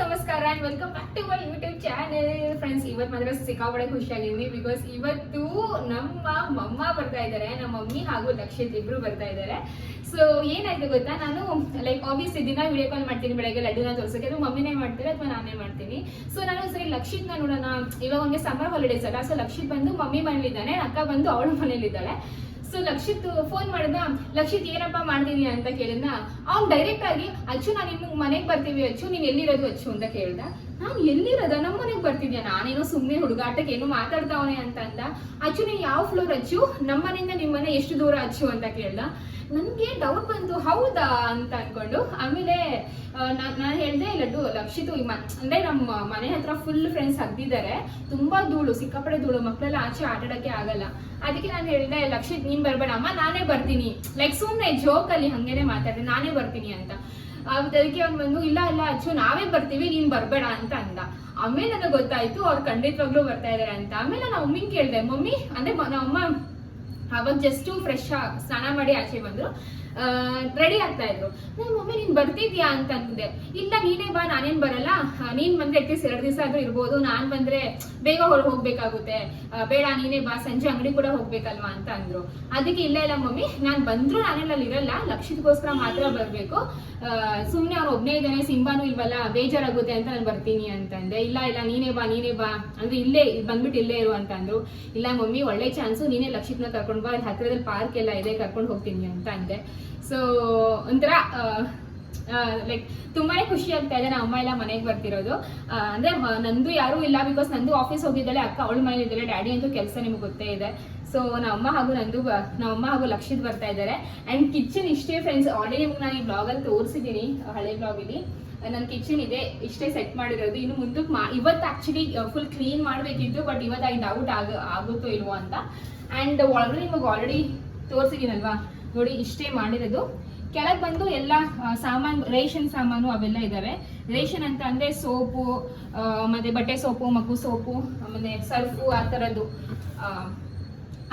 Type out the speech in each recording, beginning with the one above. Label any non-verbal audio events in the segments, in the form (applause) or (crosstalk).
ನಮಸ್ಕಾರ and welcome back to my YouTube channel friends ಇವತ್ತು ಮಾತ್ರ ಸಿಕ್ಕಾಪಡೆ ಖುಷಿಯಾಗಿದ್ದೀನಿ ಬಿಕಾಸ್ ಇವತ್ತು ನಮ್ಮ ಮಮ್ಮ ಬರ್ತಾ ಇದ್ದಾರೆ, ನಮ್ಮ ಮಮ್ಮಿ ಹಾಗೂ ಲಕ್ಷಿತ್ ಇಬ್ರು ಬರ್ತಾ ಇದ್ದಾರೆ. ಸೊ ಏನಾಯ್ತು ಗೊತ್ತಾ? ನಾನು ಲೈಕ್ ಆಬ್ವಿಯಸ್ಲಿ ದಿನ ವಿಡಿಯೋ ಕಾಲ್ ಮಾಡ್ತೀನಿ ಬೆಳಗ್ಗೆ, ಲಡ್ಡುನ ತೋರ್ಸೋಕೆ. ಅದು ಮಮ್ಮಿನೇ ಮಾಡ್ತಾರೆ ಅಥವಾ ನಾನೇ ಮಾಡ್ತೀನಿ. ಸೊ ನಾನು ಸರಿ ಲಕ್ಷಿತ್ನ ನೋಡೋಣ. ಇವಾಗ ಒಂದು ಸಮ್ಮರ್ ಹಾಲಿಡೇಸ್ ಅಲ್ಲ ಸೊ ಲಕ್ಷಿತ್ ಬಂದು ಮಮ್ಮಿ ಮನೇಲಿದ್ದಾನೆ, ಅಕ್ಕ ಬಂದು ಅವಳ ಮನೇಲಿದ್ದಾಳೆ. ಸೊ ಲಕ್ಷಿತ್ ಫೋನ್ ಮಾಡಿದ ಲಕ್ಷಿತ್ ಏನಪ್ಪ ಮಾಡ್ತೀನಿ ಅಂತ ಕೇಳಿದ್ನ? ಅವ್ನ್ ಡೈರೆಕ್ಟ್ ಆಗಿ, ಅಚ್ಚು, ನಾನು ನಿಮ್ಗೆ ಮನೆಗೆ ಬರ್ತೀವಿ, ಅಚ್ಚು, ನೀನ್ ಎಲ್ಲಿರೋದು, ಅಚ್ಚು? ಅಂತ ಕೇಳ್ದ. ನಾನು ಎಲ್ಲಿರೋದ? ನಮ್ಮ ಮನೆಗೆ ಬರ್ತಿದ್ಯಾ? ನಾನೇನೋ ಸುಮ್ಮನೆ ಹುಡುಗಾಟಕ್ಕೆ ಏನೋ ಮಾತಾಡ್ತಾವನೆ ಅಂತ ಅಂದ. ಅಚ್ಚು, ನೀನ್ ಯಾವ ಫ್ಲೋರ್ ಅಚ್ಚು? ನಮ್ಮ ಮನೆಯಿಂದ ನಿಮ್ಮ ಮನೆ ಎಷ್ಟು ದೂರ ಅಚ್ಚು? ಅಂತ ಕೇಳ್ದ. ನನ್ಗೆ ಡೌಟ್ ಬಂತು, ಹೌದಾ ಅಂತ ಅನ್ಕೊಂಡು. ಆಮೇಲೆ ನಾನು ಹೇಳ್ದೆ ಲಡ್ಡು, ಲಕ್ಷಿತು ಇಮ್ಮ ಅಂದ್ರೆ ನಮ್ಮ ಮನೆ ಹತ್ರ ಫುಲ್ ಫ್ರೆಂಡ್ಸ್ ಹಗ್ದಿದ್ದಾರೆ ತುಂಬಾ ಧೂಳು ಸಿಕ್ಕಾಪಡೆ ಧೂಳು ಮಕ್ಕಳೆಲ್ಲ ಆಚೆ ಆಟಾಡಕ್ಕೆ ಆಗಲ್ಲ. ಅದಕ್ಕೆ ನಾನು ಹೇಳಿದೆ ಲಕ್ಷಿತ್ ನೀನ್ ಬರ್ಬೇಡ, ಅಮ್ಮ, ನಾನೇ ಬರ್ತೀನಿ. ಲೈಕ್ ಸುಮ್ಮನೆ ಜೋಕಲ್ಲಿ ಹಂಗೇನೆ ಮಾತಾಡಿದೆ, ನಾನೇ ಬರ್ತೀನಿ ಅಂತ. ಅದಕ್ಕೆ ಅವ್ನು ಬಂದು, ಇಲ್ಲ ಇಲ್ಲ, ಅಚ್ಚು, ನಾವೇ ಬರ್ತೀವಿ, ನೀನ್ ಬರ್ಬೇಡ ಅಂತ ಅಂದ. ಆಮೇಲೆ ನನಗೆ ಗೊತ್ತಾಯ್ತು, ಅವ್ರು ಖಂಡಿತವಾಗ್ಲೂ ಬರ್ತಾ ಇದಾರೆ ಅಂತ. ಆಮೇಲೆ ನಾನು ಅಮ್ಮಿಂಗ್ ಕೇಳಿದೆ, ಮಮ್ಮಿ, ಅಂದ್ರೆ ನಮ್ಮ ಅಮ್ಮ ಅವಾಗ ಜಸ್ಟ್ ಫ್ರೆಶ್ ಸ್ನಾನ ಮಾಡಿ ಆಚೆ ಬಂದ್ರು. ರೆಡಿ ಆಗ್ತಾ ಇದ್ರು. ನನ್ನ ಮಮ್ಮಿ ನೀನ್ ಬರ್ತಿದ್ಯಾ? ಅಂತ ಅಂದೆ ಇಲ್ಲ, ನೀನೇ ಬಾ, ನಾನೇನ್ ಬರಲ್ಲ. ನೀನ್ ಬಂದ್ರೆ ಅಟ್ಲೀಸ್ಟ್ ಎರಡು ದಿವಸ ಆದ್ರೂ ಇರ್ಬೋದು. ನಾನ್ ಬಂದ್ರೆ ಬೇಗ ಹೊರ ಹೋಗ್ಬೇಕಾಗುತ್ತೆ. ಬೇಡ, ನೀನೇ ಬಾ, ಸಂಜೆ ಅಂಗಡಿ ಕೂಡ ಹೋಗ್ಬೇಕಲ್ವಾ? ಅಂತ ಅಂದ್ರು. ಅದಕ್ಕೆ, ಇಲ್ಲ ಇಲ್ಲ, ಮಮ್ಮಿ. ನಾನ್ ಬಂದ್ರು ನಾನೆಲ್ಲ ಅಲ್ಲಿ ಇರಲ್ಲ. ಲಕ್ಷದಗೋಸ್ಕರ ಮಾತ್ರ ಬರ್ಬೇಕು. ಆ, ಅವ್ರು ಒಬ್ಬನೇ ಇದ್ದಾನೆ ಸಿಂಬಾನು ಇಲ್ವಲ್ಲ ಬೇಜಾರಾಗುತ್ತೆ ಅಂತ ನಾನು ಬರ್ತೀನಿ ಅಂತಂದೆ. ಇಲ್ಲ ಇಲ್ಲ ನೀನೇ ಬಾ ನೀನೇ ಬಾ. ಅಂದ್ರೆ ಇಲ್ಲೇ ಬಂದ್ಬಿಟ್ಟು ಇಲ್ಲೇ ಇರು ಅಂತ ಅಂದ್ರು. ಇಲ್ಲ ಮಮ್ಮಿ ಒಳ್ಳೆ ಚಾನ್ಸು ನೀನೇ ಲಕ್ಷಿತ್ನ ಕರ್ಕೊಂಡು ಬಾ. ಅಲ್ಲಿ ಹತ್ರದಲ್ಲಿ ಪಾರ್ಕ್ ಎಲ್ಲ ಇದೆ ಕರ್ಕೊಂಡು ಹೋಗ್ತೀನಿ ಅಂತ ಅಂದೆ. ಸೊ ಒಂಥರ ಲೈಕ್ ತುಂಬಾನೇ ಖುಷಿ ಆಗ್ತಾ ಇದೆ ನಮ್ಮ ಅಮ್ಮ ಎಲ್ಲ ಮನೆಗೆ ಬರ್ತಿರೋದು. ಅಂದ್ರೆ ನಂದು ಯಾರು ಇಲ್ಲ ಬಿಕಾಸ್ ನಂದು ಆಫೀಸ್ ಹೋಗಿದ್ದಾಳೆ, ಅಕ್ಕ ಅವಳ ಮನೇಲಿ ಇದ್ದಾಳೆ, ಡ್ಯಾಡಿ ಅಂತೂ ಕೆಲಸ ನಿಮ್ಗೆ ಗೊತ್ತೇ ಇದೆ. ಸೊ ನಮ್ಮ ಅಮ್ಮ ಹಾಗೂ ನಂದು ಬ- ನಮ್ಮ ಅಮ್ಮ ಹಾಗೂ ಲಕ್ಷಿತ್ ಬರ್ತಾ ಇದ್ದಾರೆ. ಅಂಡ್ ಕಿಚನ್ ಇಷ್ಟೇ ಫ್ರೆಂಡ್ಸ್ ಆಲ್ರೆಡಿ ನಿಮ್ಗೆ ನಾನು ಈ ಬ್ಲಾಗಲ್ಲಿ ತೋರಿಸಿದ್ದೀನಿ, ಹಳೆ ಬ್ಲಾಗಲ್ಲಿ ನನ್ನ ಕಿಚನ್ ಇದೆ, ಇಷ್ಟೇ ಸೆಟ್ ಮಾಡಿರೋದು. ಇನ್ನು ಮುಂದಕ್ಕೆ ಮಾ ಇವತ್ತು ಆಕ್ಚುಲಿ ಫುಲ್ ಕ್ಲೀನ್ ಮಾಡಬೇಕಿತ್ತು ಬಟ್ ಇವತ್ತು ಐ ಡೌಟ್ ಆಗ, ಆಗುತ್ತೋ ಇಲ್ವೋ ಅಂತ. ಆ್ಯಂಡ್ ಒಳಗಡೆ ನಿಮಗೆ ಆಲ್ರೆಡಿ ತೋರಿಸಿದ್ದೀನಲ್ವಾ? ನೋಡಿ, ಇಷ್ಟೇ ಮಾಡಿರೋದು. ಕೆಳಗೆ ಬಂದು ಎಲ್ಲ ಸಾಮಾನು, ರೇಷನ್ ಸಾಮಾನು ಅವೆಲ್ಲ ಇದಾವೆ. ರೇಷನ್ ಅಂತ ಅಂದ್ರೆ ಸೋಪು ಮತ್ತೆ ಬಟ್ಟೆ ಸೋಪು, ಮಗು ಸೋಪು, ಆಮೇಲೆ ಸರ್ಫು ಆ ಥರದ್ದು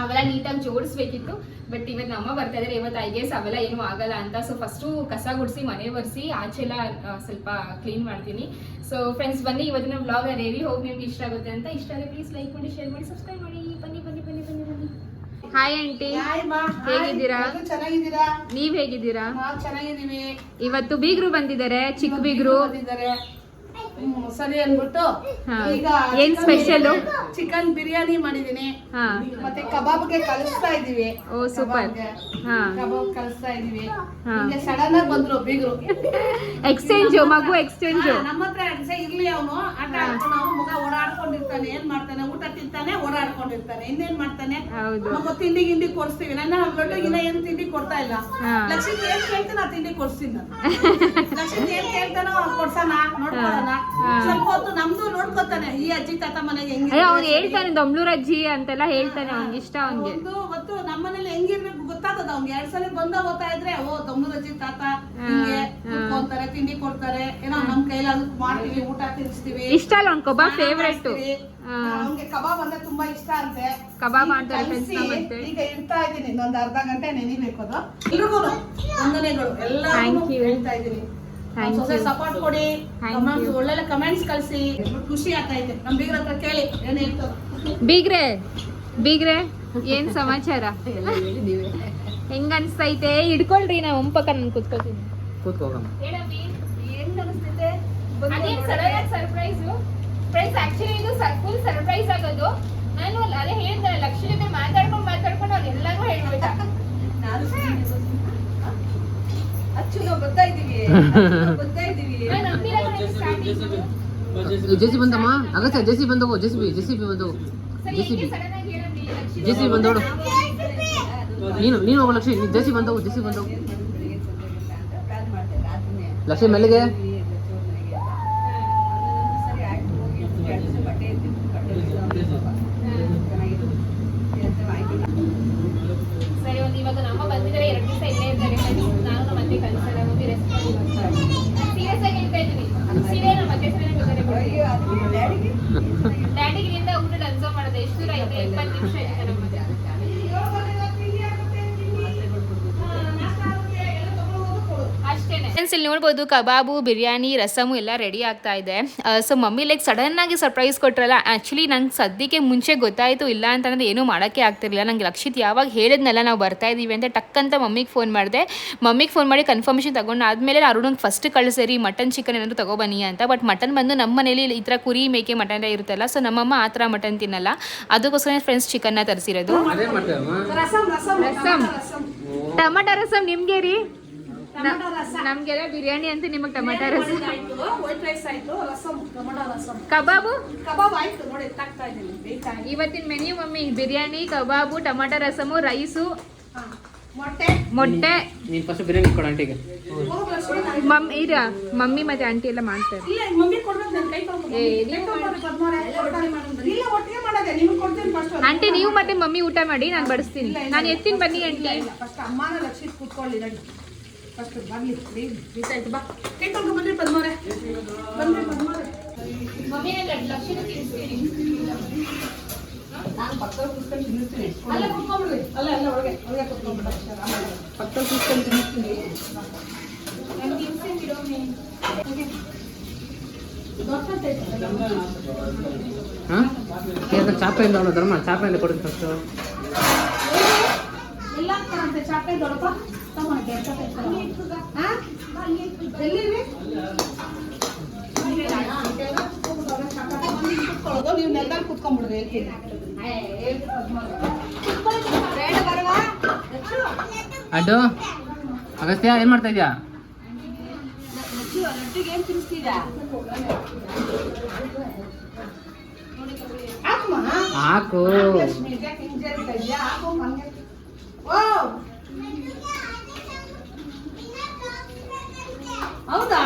ಅವೆಲ್ಲ ನೀಟಾಗಿ ಜೋಡಿಸ್ಬೇಕಿತ್ತು. ಬಟ್ ಇವತ್ತು ನಮ್ಮ ಬರ್ತಾ ಇದ್ದಾರೆ ಇವತ್ತು ಐ ಗೆಸ್ ಅವೆಲ್ಲ ಏನು ಆಗಲ್ಲ ಅಂತ. ಸೊ ಫಸ್ಟು ಕಸ ಗುಡಿಸಿ, ಮನೆ ಒರೆಸಿ ಆಚೆಲ್ಲ ಸ್ವಲ್ಪ ಕ್ಲೀನ್ ಮಾಡ್ತೀನಿ. ಸೊ ಫ್ರೆಂಡ್ಸ್ ಬನ್ನಿ, ಇವತ್ತಿನ ಬ್ಲಾಗ್ ರೇವಿ ಹೋಗಿ ನಿಮ್ಗೆ ಇಷ್ಟ ಆಗುತ್ತೆ ಅಂತ. ಇಷ್ಟ ಆದರೆ ಪ್ಲೀಸ್ ಲೈಕ್ ಮಾಡಿ ಶೇರ್ ಮಾಡಿ ಸಬ್ಸ್ಕ್ರೈಬ್ ಮಾಡಿ. ಬನ್ನಿ. ಹಾಯ್ ಆಂಟಿ ಹೇಗಿದ್ದೀರಾ? ಚೆನ್ನಾಗಿದ್ದೀರಾ? ನೀವ್ ಹೇಗಿದ್ದೀರಾ? ಚೆನ್ನಾಗಿದ್ದೀವಿ. ಇವತ್ತು ಬೀಗ್ರು ಬಂದಿದ್ದಾರೆ ಚಿಕ್ಕ ಬೀಗ್ರು. ಸರಿ ಅನ್ಬಿಟ್ಟು ಈಗ ಏನ್ ಸ್ಪೆಷಲ್ ಚಿಕನ್ ಬಿರಿಯಾನಿ ಮಾಡಿದೀನಿ. ಮತ್ತೆ ಕಬಾಬ್ಗೆ ಕಲಿಸ್ತಾ ಇದೀವಿ. ಓ ಸೂಪರ್. ಕಬಾಬ್ ಕಲಿಸ್ತಾ ಇದೀವಿ. ಹಿಂಗೆ ಸಡನ್ ಆಗಿ ಬಂದ್ರು ಬೀಗರು ಎಕ್ಸ್ಚೇಂಜ್ ಮಗು ಎಕ್ಸ್ಚೇಂಜ್ ನಮ್ಮ ಹತ್ರ ಇರ್ಲಿ ಅವನು. ಆಟ ಆಡ್ಕೊಂಡು ಅವ್ನು ಮುಖ ಓಡಾಡ್ಕೊಂಡಿರ್ತಾನೆ. ಏನ್ ಮಾಡ್ತಾನೆ? ಊಟ ತಿಂತಾನೆ ಓಡಾಡ್ಕೊಂಡಿರ್ತಾನೆ. ಇನ್ನೇನ್ ಮಾಡ್ತಾನೆ? ಮಗ ಮಗು ತಿಂಡಿ ಗಿಂಡಿ ಕೊಡ್ಸ್ತೀವಿ. ನನ್ನ ದೊಡ್ಡಗಿನ ಏನ್ ತಿಂಡಿ ಕೊಡ್ತಾ ಇಲ್ಲ. ಲಕ್ಷ್ಮಿ ಏನ್ ಕೇಳ್ತಾನ ತಿಂಡಿ ಕೊಡ್ಸ್ತೀನಿ ನಾನು. (laughs) ಲಕ್ಷ್ಮಿ ಏನ್ ಕೇಳ್ತಾನೋ ಕೊಡ್ಸೋಣ ನೋಡ್ಕೊಳ್ಳೋಣ. ಸ್ವಲ್ಪ ಹೊತ್ತು ನಮ್ದು ನೋಡ್ಕೊತಾನೆ. ಈ ಅಜ್ಜಿ ತಾತ ಮನೆಗೆ ಹೆಂಗೆ ಅಯ್ಯೋ ಅವ್ನು ಹೇಳ್ತಾನೆ ದೊಂಬ್ಳೂರ್ ಅಜ್ಜಿ ಅಂತೆಲ್ಲ ಹೇಳ್ತಾನೆ ಅವ್ನಿಗೆ ಇಷ್ಟ ಅವ್ನಿಗೆ. ಒಂದು ಹೊತ್ತು ನಮ್ಮನೇಲಿ ಹೆಂಗಿರ್ಬೇಕು ಗೊತ್ತಾಗದ ಅವ್ನಿಗೆ. ಎರಡ್ ಸಲ ಬಂದ ಹೋಗ್ತಾ ಇದ್ರೆ ಓ ತಮ್ಮೂರ್ ಅಜ್ಜಿ ತಾತ ಹಿಂಗೆ ಹಾ. ತಿಂಡಿ ಕೊಡ್ತಾರೆ ಏನೋ ನಮ್ ಕೈಲಾದ್ರು ಮಾಡ್ತೀವಿ ಊಟ ತಿನ್ಸ್ತೀವಿ ಇಷ್ಟ ಅಲ್ಲ ಅವ್ನ್ ಕಬಾಬ್ ಫೇವ್ರೇಟ್ ಅವ್ನಿಗೆ ಕಬಾಬ್ ಅಂದ್ರೆ ತುಂಬಾ ಇಷ್ಟ ಅಂತೆ. ಕಬಾಬ್ ಮಾಡ್ತಾರೆ ಈಗ ಇರ್ತಾ ಇದೀನಿ ಇನ್ನೊಂದ್ ಅರ್ಧ ಗಂಟೆ ನೆನಿಬೇಕು ಅದು. ಎಲ್ರಿಗೂ ವಂದನೆಗಳು. ಎಲ್ಲ. ಹೇಳ್ತಾ ಇದೀನಿ. ಸಪೋರ್ಟ್ ಕೊಡಿ. ಕಮೆಂಟ್ಸ್. ಒಳ್ಳೊಳ್ಳೆ ಕಮೆಂಟ್ಸ್ ಕಳ್ಸಿ. ಖುಷಿ ಆಗ್ತಾ ಇದೆ. ನಮ್ ಬೀಗ್ರ ಹತ್ರ ಕೇಳಿ ಏನ್ ಹೇಳ್ತಾರೆ ಬೀಗ್ರೆ ಬೀಗ್ರೆ ಏನ್ ಸಮಾಚಾರ? ಹೆಂಗ್ ಅನ್ಸ್ತೈತೆ? ಹಿಡ್ಕೊಳ್ರಿ ನಾ ಒಂಪಕ್ಕ ನನ್ ಕುತ್ಕೋತೀನಿ ಕೂತ್ಕೋಗಮ್ಮ. ಏನ್ ಅನಿಸ್ತಿದೆ ಅದೇನ್ ಸಡನ್ ಆಗಿ ಸರ್ಪ್ರೈಸ್ ಫ್ರೆಂಡ್ಸ್ ಆಕ್ಚುಲಿ ಇದು ಫುಲ್ ಸರ್ಪ್ರೈಸ್ ಆಗೋದು. ನಾನು ಅದೇ ಹೇಳ್ತಾರೆ ಲಕ್ಷ್ಮಿ ಜೊತೆ ಮಾತಾಡ್ಕೊಂಡು ಮಾತಾಡ್ಕೊಂಡು ಅವ್ರು ಹೇಳ್ಬಿಟ್ಟ. (laughs) ಜೆಸಿ ಬಂದಮ್ಮ? ಅಗತ್ಯ ಜೆಸಿ ಬಂದವು ಜೆಸಿ ಬಿ ಜೆಸಿ ಬಿ ಬಂದವು ಸರಿ ಜೆಸಿ ಬಂದವಳು ನೀನು ನೀನು ಹೋಗೋ ಲಕ್ಷ್ಮಿ ಜೆಸಿ ಬಂದವು ಜೆಸಿ ಬಂದವು ಲಕ್ಷ್ಮಿ ಮೆಲ್ಲಿಗೆ ಸರಿ ಒಂದು ಇವಾಗ ನಮ್ಮ ಬಂದಿದ್ರೆ ಎರಡು ದಿವಸ ಇಲ್ಲೇ ಇರ್ತಾರೆ friends. ನಾನು ನಮ್ಮ ಅತ್ತೆ ಕನ್ಸಲ್ಲ ಮಮ್ಮಿ ರೆಸ್ಟ್ ಸೀರಿಯಸ್ ಆಗಿ ಹೇಳ್ತಾ ಇದ್ದೀನಿ ಸೀರೆ ನಮ್ಮ ಅತ್ತೆ ಸೀರೆ ಡ್ಯಾಡಿಗೆ ಇಂದ ಊಟ ಅನ್ಸೋ ಮಾಡೋದು ಎಷ್ಟು ದೂರ ಇದೆ ಇಪ್ಪತ್ತು ನಿಮಿಷ ಇದೆ ನಮ್ಮ ಮನೆ ಅಷ್ಟೇನೆ ಫ್ರೆಂಡ್ಸ್ ಇಲ್ಲಿ ನೋಡ್ಬೋದು ಕಬಾಬು ಬಿರಿಯಾನಿ ರಸಮು ಎಲ್ಲ ರೆಡಿ ಆಗ್ತಾ ಇದೆ. ಸೊ ಮಮ್ಮಿ ಲೈಕ್ ಸಡನ್ ಆಗಿ ಸರ್ಪ್ರೈಸ್ ಕೊಟ್ರಲ್ಲ ಆ್ಯಕ್ಚುಲಿ ನಂಗೆ ಸದ್ಯಕ್ಕೆ ಮುಂಚೆ ಗೊತ್ತಾಯಿತು ಇಲ್ಲ ಅಂತಂದ್ರೆ ಏನೂ ಮಾಡೋಕ್ಕೆ ಆಗ್ತಿರಲಿಲ್ಲ. ನಂಗೆ ಲಕ್ಷಿತ್ ಯಾವಾಗ ಹೇಳಿದ್ನಲ್ಲ ನಾವು ಬರ್ತಾ ಇದ್ದೀವಿ ಅಂತ ಟಕ್ ಅಂತ ಮಮ್ಮಿಗೆ ಫೋನ್ ಮಾಡಿದೆ. ಮಮ್ಮಿಗೆ ಫೋನ್ ಮಾಡಿ ಕನ್ಫರ್ಮೇಷನ್ ತಗೊಂಡು ಆದಮೇಲೆ ಅರುಣಂಗೆ ಫಸ್ಟ್ ಕಳಿಸಿರಿ ಮಟನ್ ಚಿಕನ್ ಏನಾದರೂ ತಗೊಬನ್ನಿ ಅಂತ. ಬಟ್ ಮಟನ್ ಬಂದು ನಮ್ಮ ಮನೇಲಿ ಈ ಥರ ಕುರಿ ಮೇಕೆ ಮಟನ್ ಎಲ್ಲ ಇರುತ್ತಲ್ಲ ಸೊ ನಮ್ಮಮ್ಮ ಆ ಥರ ಮಟನ್ ತಿನ್ನಲ್ಲ. ಅದಕ್ಕೋಸ್ಕರ ಫ್ರೆಂಡ್ಸ್ ಚಿಕನ್ನ ತರಿಸಿರೋದು. ಟಮಟ ರಸಮ್ ರಸಂ ರಸಂ ರಸಂ. ರಸಂ ನಿಮಗೆ ರೀ? ನಮಗೆಲ್ಲ ಬಿರಿಯಾನಿ ಅಂತ ನಿಮಗೆ ಟಮಾಟೋ ರಸ. ಆಯ್ತು ವೈಟ್ ರೈಸ್ ಆಯ್ತು rasam tomato rasam. Kebab? Kebab ಆಯ್ತು ನೋಡಿ ಇದ್ದೀನಿ ಇವತ್ತಿನ menu mummy biryani kebab tomato rasam rice ಮೊಟ್ಟೆ. ಮೊಟ್ಟೆ. ನೀನ್ ಫಸ್ಟ್ ಬಿರಿಯಾನಿ ಕೊಡು ಆಂಟಿಗೆ ಹೋಗು ಲಕ್ಷ್ಮಿ, ಇರ ಮಮ್ಮಿ ಮತ್ತೆ ಆಂಟಿ ಎಲ್ಲ ಮಾಡ್ತಾರೆ. ಇಲ್ಲ ಮಮ್ಮಿ ಕೊಡ್ಬೇಕು ನನ್ನ ಕೈ ತೊಳ್ಕೊಂಡು. ಏ, ಕೈ ತೊಳ್ಕೊಂಡು ಪದ್ಮವ್ರೆ, ಇಲ್ಲ ಒಟ್ಟಿಗೆ ಮಾಡೋದೆ ನಿಮ್ಗೆ ಕೊಡ್ತೀನಿ ಫಸ್ಟ್ ಆಂಟಿ ನೀವು ಮತ್ತೆ ಮಮ್ಮಿ ಊಟ ಮಾಡಿ ನಾನು ಬಡಿಸ್ತೀನಿ. ನಾನು ಎತ್ತಿನ ಬನ್ನಿ ಆಂಟಿ ಫಸ್ಟ್ ಅಮ್ಮನ ಲಕ್ಷ ಕೂತ್ಕೊಳ್ಳಿ ನಡಿ ಫಸ್ಟ್ ಬರ್ಲಿ ರೀ ಆಯ್ತು ಬಾ ಕೈ ತೊಳ್ಕೊಂಡು ಬನ್ನಿ ಪದ್ಮವ್ರೆ ಬನ್ನಿ ಪದ್ಮವ್ರೆ ನಾನು ಪಕ್ಕದಲ್ಲಿ ಕೂತ್ಕೊಂಡು ತಿನ್ನಿಸ್ತೀನಿ ಅಲ್ಲೇ ಕೂತ್ಕೊಂಡ್ಬಿಡ್ರಿ ಅಲ್ಲ ಅಲ್ಲ ಒಳಗೆ ಒಳಗೆ ಕೂತ್ಕೊಂಡ್ಬಿಡ ಪಕ್ಕದಲ್ಲಿ ಕೂತ್ಕೊಂಡು ತಿನ್ನಿಸ್ತೀನಿ ದೊಡ್ಡ ಹಾ ಈಗ ಚಾಪೆ ಇಲ್ಲ ಅವನು ಧರ್ಮ ಚಾಪೆ ಇಲ್ಲ ಕೊಡು ಫಸ್ಟ್ ಎಲ್ಲ ಹಾಕ್ತಾರಂತೆ ಚಾಪೆ ದೊಡ್ಡಪ್ಪ ನೀವು ನೆಲದಲ್ಲಿ ಕುತ್ಕೊಂಡ್ಬಿಡ್ರಿ ಹೇಳ್ತೀನಿ ಅಡ್ಡು ಅಗಸ್ತ್ಯ ಏನ್ ಮಾಡ್ತಾ ಇದ್ಯಾ? ಹಾಕು ಲಕ್ಷ್ಮಿ ಇದ್ಯಾಕೆ ಹಿಂಗ್ ಜೇರ್ತಾ ಇದ್ಯಾ? ಹಾಕು ಹಂಗೆ. ಓ ಹೌದಾ?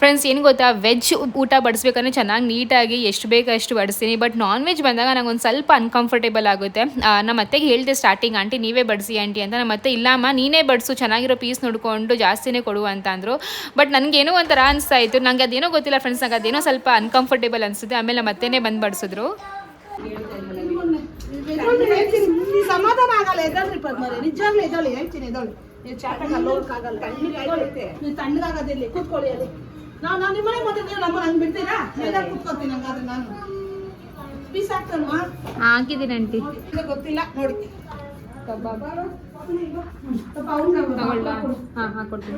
ಫ್ರೆಂಡ್ಸ್ ಏನು ಗೊತ್ತಾ? ವೆಜ್ ಊಟ ಬಡಿಸ್ಬೇಕಂದ್ರೆ ಚೆನ್ನಾಗಿ ನೀಟಾಗಿ ಎಷ್ಟು ಬೇಕು ಅಷ್ಟು ಬಡಿಸ್ತೀನಿ. ಬಟ್ ನಾನ್ ವೆಜ್ ಬಂದಾಗ ನಂಗೆ ಒಂದು ಸ್ವಲ್ಪ ಅನ್ಕಂಫರ್ಟೇಬಲ್ ಆಗುತ್ತೆ. ನಮ್ಮ ಅತ್ತೆಗೆ ಹೇಳಿದೆ ಸ್ಟಾರ್ಟಿಂಗ್ ಆಂಟಿ ನೀವೇ ಬಡಿಸಿ ಆಂಟಿ ಅಂತ. ನಮ್ಮ ಅತ್ತೆ ಇಲ್ಲಮ್ಮ ನೀನೇ ಬಡಿಸು ಚೆನ್ನಾಗಿರೋ ಪೀಸ್ ನೋಡಿಕೊಂಡು ಜಾಸ್ತಿನೇ ಕೊಡು ಅಂತ ಅಂದರು. ಬಟ್ ನನಗೇನೋ ಒಂಥರ ಅನಿಸ್ತಾ ಇತ್ತು. ನನಗೆ ಅದೇನೋ ಗೊತ್ತಿಲ್ಲ ಫ್ರೆಂಡ್ಸ್ ನಂಗೆ ಅದೇನೋ ಸ್ವಲ್ಪ ಅನ್ಕಂಫರ್ಟೇಬಲ್ ಅನಿಸುತ್ತೆ. ಆಮೇಲೆ ನಮ್ಮ ಅತ್ತೆನೇ ಬಂದು ಬಡಿಸಿದ್ರು. ಸಮಾಧಾನ ಆಗಲ್ಲ. ನಿಜವಾಗ್ಲೂ ಹೇಳ್ತೀನಿ ನೀವು ನೀವು ತಣ್ಣಗಾಗೋದಿಲ್ಲಿ ಕೂತ್ಕೊಳ್ಳಿ ಅಲ್ಲಿ. ನಾವು ನಾವು ನಿಮ್ಮನೆ ಹಂಗ್ ಬಿಡ್ತೀರಾ? ಕೂತ್ಕೊತೀನಿ ಹಂಗಾದ್ರೆ ನಾನು. ಪೀಸ್ ಹಾಕ್ತಲ್ವಾ? ಹಾಕಿದ್ದೀನಿ ಆಂಟಿ. ಗೊತ್ತಿಲ್ಲ ನೋಡಿ.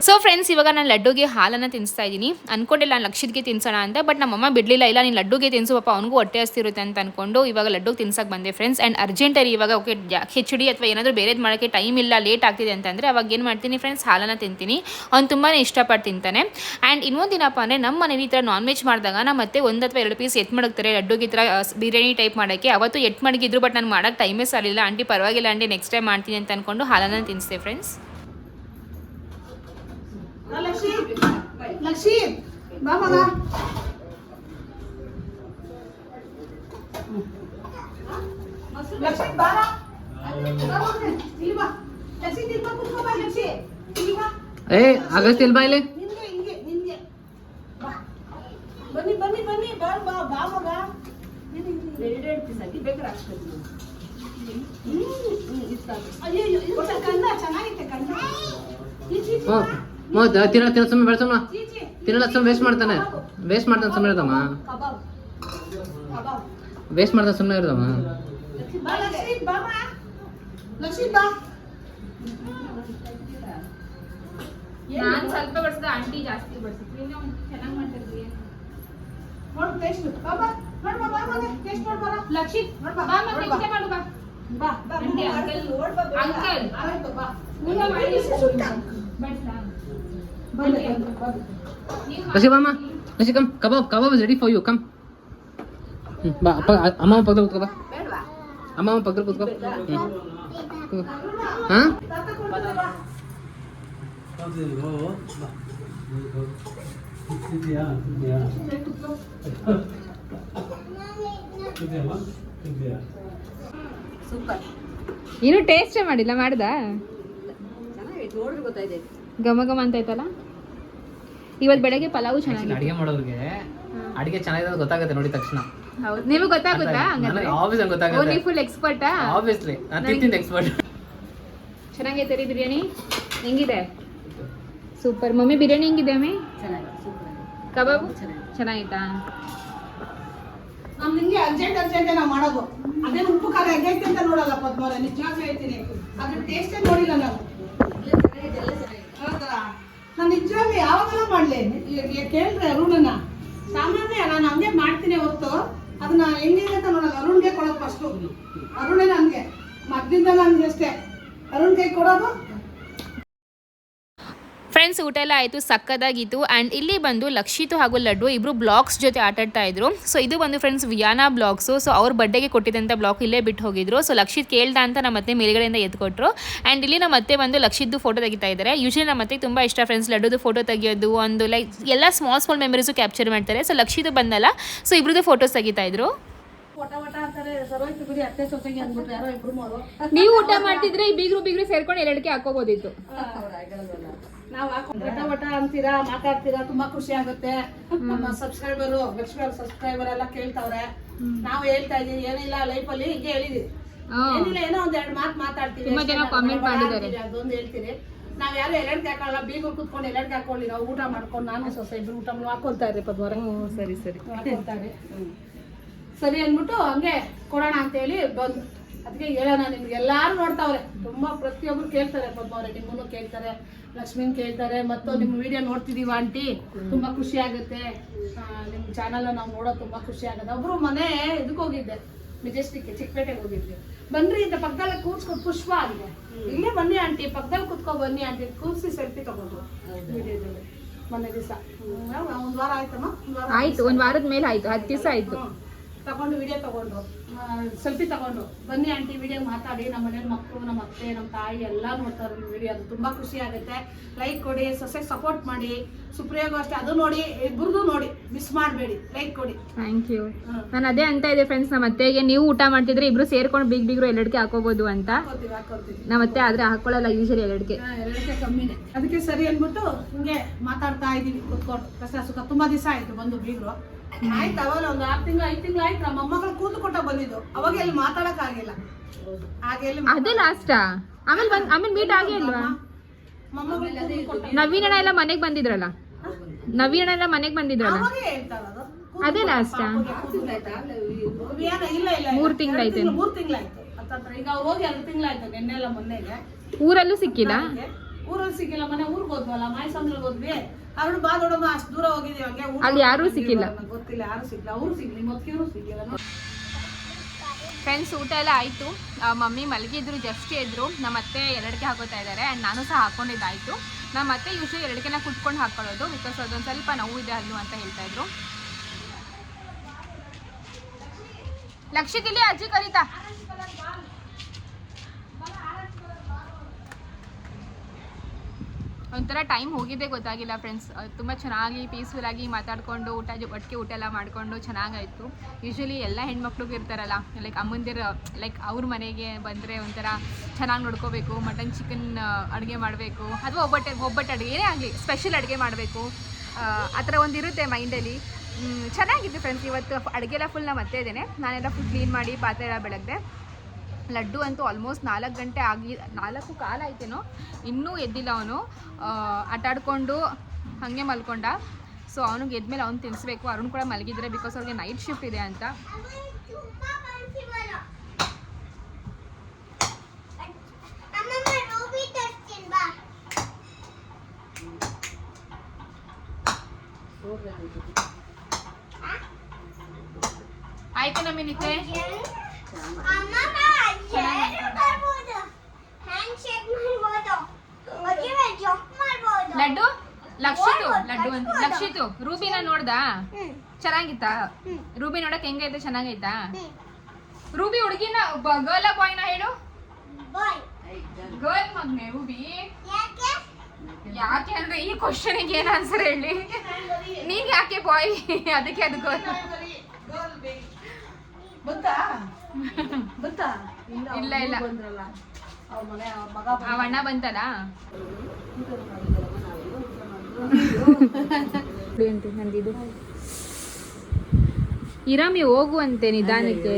ಸೊ ಫ್ರೆಂಡ್ಸ್ ಇವಾಗ ನಾನು ಲಡ್ಡುಗೆ ಹಾಲನ್ನು ತಿನ್ಸ್ತಾ ಇದ್ದೀನಿ ಅನ್ಕೊಂಡಿಲ್ಲ ನಾನು ಲಕ್ಷಿದ್ಗೆ ತಿನ್ಸೋಣ ಅಂತ ಬಟ್ ನಮ್ಮಮ್ಮ ಬಿಡಲಿಲ್ಲ ಇಲ್ಲ ನೀನು ಲಡ್ಡುಗೆ ತಿನ್ಸು ಪಾಪ ಅವ್ನಿಗೂ ಹೊಟ್ಟೆ ಹಸ್ತಿರುತ್ತೆ ಅಂತ ಅನ್ಕೊಂಡು ಇವಾಗ ಲಡ್ಡು ತಿನ್ಸಕ್ಕೆ ಬಂದೆ ಫ್ರೆಂಡ್ಸ್ ಆ್ಯಂಡ್ ಅರ್ಜೆಂಟಲ್ಲಿ ಇವಾಗ ಓಕೆ ಹೆಚ್ಡಿ ಅಥವಾ ಏನಾದರೂ ಬೇರೆದು ಮಾಡೋಕ್ಕೆ ಟೈಮ್ ಇಲ್ಲ ಲೇಟ್ ಆಗ್ತಿದೆ ಅಂತಂದರೆ ಅವಾಗ ಏನು ಮಾಡ್ತೀನಿ ಫ್ರೆಂಡ್ಸ್ ಹಾಲನ್ನು ತಿಂತೀನಿ. ಅವ್ನು ತುಂಬಾ ಇಷ್ಟಪಟ್ಟು ತಿಂತಾನೆ. ಆ್ಯಂಡ್ ಇನ್ನೊಂದು ಏನಪ್ಪ ಅಂದರೆ ನಮ್ಮ ಮನೇಲಿ ಈ ಥರ ನಾನ್ ವೆಜ್ ಮಾಡಿದಾಗ ನಮ್ಮ ಮತ್ತೆ ಒಂದು ಅಥವಾ ಎರಡು ಪೀಸ್ ಎತ್ ಮಡಗ್ತಾರೆ. ಲಡ್ಡುಗೆ ಈ ಥರ ಬಿರಿಯಾನಿ ಟೈಪ್ ಮಾಡೋಕ್ಕೆ. ಅವತ್ತು ಎಟ್ ಮಡಗಿದ್ರು ಬಟ್ ನಾನು ಮಾಡೋಕ್ಕೆ ಟೈಮೇ ಸಾಲಿಲ್ಲ ಆಂಟಿ ಪರವಾಗಿಲ್ಲ ಆಂಟಿ ನೆಕ್ಸ್ಟ್ ಟೈಮ್ ಮಾಡ್ತೀನಿ ಅಂತ ಹಾಲನ್ನು ತಿನ್ನಿಸ್ದೆ ಫ್ರೆಂಡ್ಸ್ ಆ, ಲಕ್ಷಿ ಲಕ್ಷಿ ಬಾ ಮಗ ಲಕ್ಷಿ ಬಾರ ಬಾ ಮಗನೇ, ಇಲ್ಲಿ ಬಾ ಲಕ್ಷಿ ಇಲ್ಲಿ ಬಾ ಕೂತ್ಕೋ ಬಾ ಲಕ್ಷಿ ಇಲ್ಲಿ ಬಾ ಏ ಅಗಸ್ತ್ಯ ಇಲ್ಲಿ ಬಾ ಇಲ್ಲಿ ನಿನ್ಗೆ ಹಿಂಗೆ ನಿನ್ಗೆ ಬಾ ಬನ್ನಿ ಬನ್ನಿ ಬನ್ನಿ ಬಾ ಬಾ ಬಾ ಮಗ ಎರಡೆರಡು ಪೀಸ್ ಹಾಕಿ ಬೇಕಾದ್ರೆ ಹಾಕ್ಸ್ಬೇಕು ಹ್ಞೂ ತಿನ್ನ ತಿನ್ನ ಸುಮ್ಮನೆ ಬೆಳೆಸಮ್ಮ ತಿನ್ನಲ್ಲ ಸುಮ್ಮನೆ ವೇಸ್ಟ್ ಮಾಡ್ತಾನೆ. ವೇಸ್ಟ್ ಮಾಡ್ತಾನೆ ಸುಮ್ಮನೆ ಇರ್ದಮ್ಮ. ವೇಸ್ಟ್ ಮಾಡ್ತಾನೆ ಸುಮ್ಮನೆ ಇರ್ದಮ್ಮ. ಬಾ ಲಕ್ಷ್ಮಿ ಬಾ ಲಕ್ಷ್ಮಿ ಬಾ ನಾನು ಸ್ವಲ್ಪ ಬಡಿಸಿದ ಆಂಟಿ ಜಾಸ್ತಿ ಬಡಿಸಿದ್ವಿ ಚೆನ್ನಾಗಿ ಮಾಡ್ತಿದ್ವಿ. ನೋಡು ಟೇಸ್ಟ್ ಬಾಬಾ ನೋಡು ಬಾ ಬಾ ಟೇಸ್ಟ್ ನೋಡು ಬಾ ಲಕ್ಷಿತ್ ನೋಡು ಬಾ. ಮಾಡು ಬಾ. ಬಾ ಬಾ ಆಂಟಿ, ಬಾ, ಅಂಕಲ್. ನೋಡು ಬಾ, ಬೇಡ. ಅಂಕಲ್. ಆಯ್ತು, ಬಾ ಊಟ ಮಾಡಿ ಬಡಿಸ್ಲಾ? ಬಂದೆ, ಬಂದೆ, ಬಂದೆ. ನೀವು ರಶಿ ಬಾಮ್ಮ Rashi come kebab kebab is ready super ಇನ್ನು ಟೇಸ್ಟೇ ಮಾಡಿಲ್ಲ ಮಾಡ್ದ? ಚೆನ್ನಾಗೈತೆ ನೋಡ್ರಿ ಗೊತ್ತಾಯ್ತು. ಘಮ ಘಮ ಅಂತ ಐತಲ್ಲ ಇವತ್ತು ಬೆಳಗ್ಗೆ ಪಲಾವು ಚೆನ್ನಾಗಿ ಅಡಿಗೆ ಮಾಡೋರಿಗೆ ಅಡಿಗೆ ಚೆನ್ನಾಗಿದೆ ಗೊತ್ತಾಗುತ್ತೆ ನೋಡಿ ತಕ್ಷಣ. ಹೌದು ನಿಮಗೆ ಗೊತ್ತಾಗುತ್ತಾ ಹಂಗಂದ್ರೆ? ಆಬ್ವಿಯಸ್ ಗೊತ್ತಾಗುತ್ತೆ. ನೀವು ಫುಲ್ ಎಕ್ಸ್ಪರ್ಟಾ ಆಬ್ವಿಯಸ್ಲಿ ನಾನು ತಿಂತೀನಿ ಎಕ್ಸ್ಪರ್ಟ್ ಚೆನ್ನಾಗೈತೆ ರೀ ಬಿರಿಯಾನಿ? ಹೆಂಗಿದೆ? ಸೂಪರ್ ಮಮ್ಮಿ ಬಿರಿಯಾನಿ ಹೆಂಗಿದೆ ಮಮ್ಮಿ? ಚೆನ್ನಾಗಿದೆ ಸೂಪರ್ ಕಬಾಬ್? ಚೆನ್ನಾಗಿದೆ. ಚೆನ್ನಾಗಿತ್ತಾ? ನಮ್ ನಿಂಗೆ ಅರ್ಜೆಂಟ್ ಅರ್ಜೆಂಟ್ ನಾವು ಮಾಡೋದು. ಅದೇನು ಉಪ್ಪು, ಖಾರ ಹೆಂಗೈತೆ ಅಂತ ನೋಡಲ್ಲ ಪದ್ಮವ್ರೆ, ನಿಜವಾಗ್ಲೂ ಹೇಳ್ತೀನಿ. ಅದ್ರ ಟೇಸ್ಟೇ ನೋಡಿಲ್ಲ ನಾನು. ಹೌದಾ? ನಾನು ನಿಜವಾಗ್ಲೂ ಯಾವಾಗಲೂ ಮಾಡ್ಲಿ. ಕೇಳಿದ್ರೆ ಅರುಣನ. ಸಾಮಾನ್ಯ, ನಾನು ಹಂಗೆ ಮಾಡ್ತೀನಿ ಹೊತ್ತು. ಅದನ್ನ ಹೆಂಗಿದೆ ಅಂತ ನೋಡಲ್ಲ. ಅರುಣ್ಗೆ ಕೊಡೋದು ಫಸ್ಟು ಅರುಣೇ ನನಗೆ. ಮದ್ದಿಂದ ನನಗೆ ಅಷ್ಟೇ. ಅರುಣ್ ಕೈ ಕೊಡೋದು ಫ್ರೆಂಡ್ಸ್ ಊಟ ಎಲ್ಲ ಆಯಿತು, ಸಕ್ಕದಾಗಿತ್ತು. ಆ್ಯಂಡ್ ಇಲ್ಲಿ ಬಂದು ಲಕ್ಷಿತು ಹಾಗೂ ಲಡ್ಡು ಇಬ್ಬರು ಬ್ಲಾಗ್ಸ್ ಜೊತೆ ಆಟಾಡ್ತಾ ಇದ್ರು. ಸೊ ಇದು ಬಂದು ಫ್ರೆಂಡ್ಸ್ ವಿಯಾನಾ ಬ್ಲಾಗ್ಸು ಸೊ ಅವ್ರ ಬರ್ಡೇಗೆ ಕೊಟ್ಟಿದ್ದಂಥ ಬ್ಲಾಗ್ ಇಲ್ಲೇ ಬಿಟ್ಟು ಹೋಗಿದ್ರು. ಸೊ ಲಕ್ಷಿತ್ ಕೇಳ್ದ ಅಂತ ನಮ್ಮ ಮತ್ತೆ ಮೇಲ್ಗಡೆಯಿಂದ ಎತ್ಕೊಟ್ರು. ಆ್ಯಂಡ್ ಇಲ್ಲಿ ನಮ್ಮ ಮತ್ತೆ ಬಂದು ಲಕ್ಷಿದ್ದು ಫೋಟೋ ತೆಗಿತಾ ಇದ್ದಾರೆ. ಯೂಶಲಿ ನಮ್ಮ ಮತ್ತೆ ತುಂಬ ಇಷ್ಟ ಫ್ರೆಂಡ್ಸ್ ಲಡ್ಡುದು ಫೋಟೋ ತೆಗಿಯೋದು, ಒಂದು ಲೈಕ್ ಎಲ್ಲ ಸ್ಮಾಲ್ ಸ್ಮಾಲ್ ಮೆಮರೀಸು ಕ್ಯಾಪ್ಚರ್ ಮಾಡ್ತಾರೆ. ಸೊ ಲಕ್ಷಿತು ಬಂದಲ್ಲ. ಸೊ ಇಬ್ರದ್ದು ಫೋಟೋಸ್ ತೆಗಿತಾ ಇದ್ರು. ನೀವು ಊಟ ಮಾಡ್ತಿದ್ರೆ ಈ ಬೀಗ್ರು ಬೀಗ್ರು ಸೇರ್ಕೊಂಡು ಎರಡಕ್ಕೆ ಹಾಕೋಬೋದಿತ್ತು. ನಾವು ವಟ ವಟ ಅಂತೀರಾ ಮಾತಾಡ್ತೀರಾ ತುಂಬಾ ಖುಷಿ ಆಗುತ್ತೆ. ನಮ್ಮ ಸಬ್ಸ್ಕ್ರೈಬರು ಲಕ್ಷ್ಮಿ ಸಬ್ಸ್ಕ್ರೈಬರ್ ಎಲ್ಲ ಕೇಳ್ತಾವ್ರೆ. ನಾವು ಹೇಳ್ತಾ ಇದೀವಿ ಏನಿಲ್ಲ ಲೈಫ್ ಅಲ್ಲಿ ಹೀಗೆ ಹೇಳಿದೀವಿ. ಏನಿಲ್ಲ ಏನೋ ಒಂದ್ ಎರಡು ಮಾತು ಮಾತಾಡ್ತೀವಿ. ಅದೊಂದು ಹೇಳ್ತೀರಿ. ನಾವ್ ಯಾರು ಎರಡ್ಗೆ ಹಾಕೊಳ್ಳಲ್ಲ ಬೀಗರು ಕುತ್ಕೊಂಡು ಎರಡ್ಗೆ ಹಾಕೊಳ್ಳಿ ನಾವು ಊಟ ಮಾಡ್ಕೊಂಡು ನಾನು ಸೊಸೆ ಇಬ್ರು ಊಟ ಇರ್ರಿ ಪದ್ಮವರ ಸರಿ ಸರಿ. ಹಾಕೊಳ್ತಾರೆ (laughs) ಸರಿ ಅಂದ್ಬಿಟ್ಟು ಹಂಗೆ ಕೊಡೋಣ ಅಂತ ಹೇಳಿ ಬಂದು. ಅದಕ್ಕೆ ಹೇಳೋಣ ನಿಮ್ಗೆ ಎಲ್ಲರೂ ನೋಡ್ತಾವ್ರೆ. ತುಂಬಾ ಪ್ರತಿಯೊಬ್ರು ಕೇಳ್ತಾರೆ ಪದ್ಮವ್ರೆ ನಿಮ್ಮನ್ನು ಕೇಳ್ತಾರೆ ಲಕ್ಷ್ಮಿನ್ ಕೇಳ್ತಾರೆ ಮತ್ತು ನಿಮ್ಮ ವಿಡಿಯೋ ನೋಡ್ತಿದೀವ ಆಂಟಿ? ತುಂಬಾ ಖುಷಿ ಆಗುತ್ತೆ. ನಿಮ್ಮ ನಿಮ್ ಚಾನಲ್ ನಾವು ನೋಡೋದು ತುಂಬಾ ಖುಷಿ ಆಗುತ್ತೆ. ಒಬ್ರು ಮನೆ ಇದಕ್ಕೆ ಹೋಗಿದ್ದೆ ಮೆಜೆಸ್ಟಿಕ್ ಚಿಕ್ಕಪೇಟೆಗೆ ಹೋಗಿದ್ವಿ. ಬನ್ರಿ ಅಂತ ಪಕ್ಕದಲ್ಲೇ ಕೂರ್ಸ್ಕೊಂಡು ಪುಷ್ಪ ಆಗಿದೆ. ಇಲ್ಲೇ ಬನ್ನಿ ಆಂಟಿ ಪಕ್ಕದಲ್ಲಿ ಕೂತ್ಕೊಂಡು ಬನ್ನಿ ಆಂಟಿ. ಕೂರ್ಸಿ ಸೆಲ್ಫಿ ತಗೊಂಡ್ರು ವಿಡಿಯೋದಲ್ಲಿ ಮೊನ್ನೆ ದಿವಸ. ಒಂದ್ ವಾರ ಆಯ್ತಮ್ಮ? ಆಯ್ತು ಒಂದ್ ವಾರದ ಮೇಲೆ ಆಯ್ತು ಹತ್ತು ದಿವಸ ಆಯ್ತು. ತಗೊಂಡು ವಿಡಿಯೋ ತಗೊಂಡು ಸೆಲ್ಫಿ ತಗೊಂಡು. ಬನ್ನಿ ಆಂಟಿ ವಿಡಿಯೋ ಮಾತಾಡಿ. ನಮ್ಮ ಮನೇಲಿ ಮಕ್ಕಳು ನಮ್ಮ ಅತ್ತೆ ನಮ್ಮ ತಾಯಿ ಎಲ್ಲ ನೋಡ್ತಾರೆ ನಿಮ್ಮ ವಿಡಿಯೋ ಅದು ತುಂಬಾ ಖುಷಿ ಆಗುತ್ತೆ. ಲೈಕ್ ಕೊಡಿ ಸೊಸೆ ಸಪೋರ್ಟ್ ಮಾಡಿ. ಸುಪ್ರಿಯಾಗೂ ಅಷ್ಟೇ. ಅದು ನೋಡಿ ಇಬ್ಬರದು ನೋಡಿ. ಮಿಸ್ ಮಾಡಬೇಡಿ. ಲೈಕ್ ಕೊಡಿ. ಥ್ಯಾಂಕ್ ಯು ನಾನು ಅದೇ ಅಂತ ಇದೆ ಫ್ರೆಂಡ್ಸ್ ನಮ್ಮ ಅತ್ತೆಗೆ ನೀವು ಊಟ ಮಾಡ್ತಿದ್ರೆ ಇಬ್ರು ಸೇರ್ಕೊಂಡು ಬಿಗ್ ಬಿಗ್ರು ಎರಡಕ್ಕೆ ಹಾಕೋಬಹುದು ಅಂತ. ನಮ್ಮ ಅತ್ತೆ ಆದ್ರೆ ಹಾಕೊಳ್ಳಲ್ಲ ಯೂಶಲಿ ಎರಡಕ್ಕೆ ಹಾ, ಎರಡಕ್ಕೆ ಕಮ್ಮಿನೇ. ಅದಕ್ಕೆ ಸರಿ ಅಂದ್ಬಿಟ್ಟು ಹಿಂಗೆ ಮಾತಾಡ್ತಾ ಇದ್ದೀನಿ ಕೂತ್ಕೊಂಡು. ಕಷ್ಟ ಸುಖ. ತುಂಬಾ ದಿವಸ ಆಯ್ತು ಬಂದು ಬೀಗ್ರು. ಆಯ್ತು? ಅವಾಗ ಒಂದು ಆರು ತಿಂಗಳು ಐದು ತಿಂಗಳು ಆಯ್ತು. ನಮ್ಮ ಮೊಮ್ಮಗಳು ಕೂತು ಕೊಟ್ಟ ಬಂದಿದ್ದು. ಅವಾಗ ಎಲ್ಲಿ ಮಾತಾಡಕ್ ಆಗಿಲ್ಲ. ಅದೇ ಲಾಸ್ಟಾ ಆಮೇಲೆ ಬಂದ್ ಆಮೇಲೆ ಮೀಟ್ ಆಗೇ ಇಲ್ವಾ ನವೀನ ಅಣ್ಣ ಎಲ್ಲ ಮನೆಗ್ ಬಂದಿದ್ರಲ್ಲ? ನವೀನ ಅಣ್ಣ ಎಲ್ಲ ಮನೆಗ್ ಬಂದಿದ್ರಲ್ಲ? ಅದೇ. ಇಲ್ಲ ಮೂರ್ ತಿಂಗಳಾಯ್ತು ತಿಂಗಳು ಮೂರ್ ತಿಂಗಳಾಯ್ತು ಈಗ ಹೋಗಿ ಎರಡು ತಿಂಗಳಾಯ್ತು ನಿನ್ನೆ ಎಲ್ಲ ಮೊನ್ನೆಗೆ. ಊರಲ್ಲೂ ಸಿಕ್ಕಿಲ್ಲ? ಊರಲ್ಲಿ ಸಿಕ್ಕಿಲ್ಲ ಮನೆ ಊರ್ಗ್ ಹೋದ್ವಲ್ಲ ಮಾಯಸಂದ್ರಲ್ಲಿ ಹೋದ್ವಿ. ಅವ್ರು ಬಾ ದೊಡಮ್ಮ ಅಷ್ಟು ದೂರ ಹೋಗಿದೀವಿ ಹಂಗೆ ಅಲ್ಲಿ ಯಾರೂ ಸಿಕ್ಕಿಲ್ಲ. ಗೊತ್ತಿಲ್ಲ ಯಾರು ಸಿಕ್ಕಿಲ್ಲ. ಅವ್ರು ಸಿಗ್ಲಿ ಮೊದ್ಕಿವ್ರು ಸಿಕ್ಕಿಲ್ಲ ಫ್ರೆಂಡ್ಸ್ ಊಟ ಎಲ್ಲ ಆಯಿತು. ಮಮ್ಮಿ ಮಲಗಿದ್ರು ಜಸ್ಟ್ ಎದ್ರು. ನಮ್ಮ ಅತ್ತೆ ಎರಡಕ್ಕೆ ಹಾಕೋತಾ ಇದ್ದಾರೆ ಆ್ಯಂಡ್ ನಾನು ಸಹ ಹಾಕೊಂಡಿದ್ದಾಯಿತು. ನಮ್ಮ ಅತ್ತೆ ಯೂಶಲಿ ಎರಡಕ್ಕೆನ ಕುಟ್ಕೊಂಡು ಹಾಕೊಳ್ಳೋದು ಬಿಕಾಸ್ ಅದೊಂದು ಸ್ವಲ್ಪ ನೋವು ಇದೆ ಹಲ್ಲು ಅಂತ ಹೇಳ್ತಾ ಇದ್ರು. ಲಕ್ಷಿತಿಲಿ ಅಜ್ಜಿ ಕರೀತಾ. ಒಂಥರ ಟೈಮ್ ಹೋಗಿದ್ದೇ ಗೊತ್ತಾಗಿಲ್ಲ ಫ್ರೆಂಡ್ಸ್ ತುಂಬ ಚೆನ್ನಾಗಿ ಪೀಸ್ಫುಲ್ ಆಗಿ ಮಾತಾಡ್ಕೊಂಡು, ಊಟ ಒಟ್ಟಿಗೆ ಊಟ ಎಲ್ಲ ಮಾಡಿಕೊಂಡು ಚೆನ್ನಾಗಾಯಿತು. ಯೂಶ್ವಲಿ ಎಲ್ಲ ಹೆಣ್ಮಕ್ಳಿಗೂ ಇರ್ತಾರಲ್ಲ ಲೈಕ್ ಅಮ್ಮಂದಿರ ಲೈಕ್ ಅವ್ರ ಮನೆಗೆ ಬಂದರೆ ಒಂಥರ ಚೆನ್ನಾಗಿ ನೋಡ್ಕೋಬೇಕು ಮಟನ್ ಚಿಕನ್ ಅಡುಗೆ ಮಾಡಬೇಕು ಅಥವಾ ಒಬ್ಬಟ್ಟು ಒಬ್ಬಟ್ಟು ಅಡುಗೆ, ಏನೇ ಆಗಲಿ ಸ್ಪೆಷಲ್ ಅಡುಗೆ ಮಾಡಬೇಕು. ಆ ಥರ ಒಂದು ಇರುತ್ತೆ ಮೈಂಡಲ್ಲಿ ಚೆನ್ನಾಗಿತ್ತು ಫ್ರೆಂಡ್ಸ್ ಇವತ್ತು ಅಡುಗೆ ಎಲ್ಲ ಫುಲ್ ನಾನು ಮತ್ತೆ ಇದ್ದೇನೆ. ನಾನೆಲ್ಲ ಫುಲ್ ಕ್ಲೀನ್ ಮಾಡಿ ಪಾತ್ರೆ ಎಲ್ಲ ಬೆಳಗ್ದೆ. ಲಡ್ಡು ಅಂತೂ ಆಲ್ಮೋಸ್ಟ್ ನಾಲ್ಕು ಗಂಟೆ ಆಗಿ ನಾಲ್ಕು ಕಾಲ ಆಯ್ತೇನೋ ಇನ್ನೂ ಎದ್ದಿಲ್ಲ ಅವನು. ಆಟಾಡಿಕೊಂಡು ಹಾಗೆ ಮಲ್ಕೊಂಡ. ಸೊ ಅವನಿಗೆ ಎದ್ಮೇಲೆ ಅವ್ನು ತಿನ್ನಿಸ್ಬೇಕು ಅರುಣ್ ಕೂಡ ಮಲಗಿದ್ರೆ ಬಿಕಾಸ್ ಅವ್ರಿಗೆ ನೈಟ್ ಶಿಫ್ಟ್ ಇದೆ ಅಂತ. ಆಯ್ತು ನಮಗೆ ನಿತ್ಯ ಲಡ್ಡು? ಲಕ್ಷಿತು, ಲಡ್ಡು ಅಂತ. ಲಕ್ಷಿತು, ರೂಬಿನ ನೋಡ್ದಾ? ಚೆನ್ನಾಗಿತ್ತಾ? ರೂಬಿ ನೋಡಕ್ ಹೆಂಗೈತೆ, ಚೆನ್ನಾಗೈತಾ? ರೂಬಿ ಹುಡುಗಿನ ಗರ್ಲ್ ಬಾಯ್ನ ಹೇಳು. ಗರ್ಲ್ ಮಗ್ನೆ, ರೂಬಿ. ಯಾಕೆ ಅಂದ್ರೆ ಈ ಕ್ವಶನ್ಗೆ ಏನ್ ಆನ್ಸರ್ ಹೇಳಿ? ನೀನ್ ಯಾಕೆ ಬಾಯ್ ಅದಕ್ಕೆ ಅದು ಗರ್ಲ್ ಇಲ್ಲ, ಇಲ್ಲ. ಅವ್ರು ಬಂದ್ರಲ್ಲ. ಅವ್ರ ಮನೆ ಅವ್ರ ಮಗ ಆ ಅಣ್ಣ ಬಂತಲ್ಲ? ನಂದಿದು. ಇರಾಮಿ ಹೋಗುವಂತೆ ನಿಧಾನಕ್ಕೆ.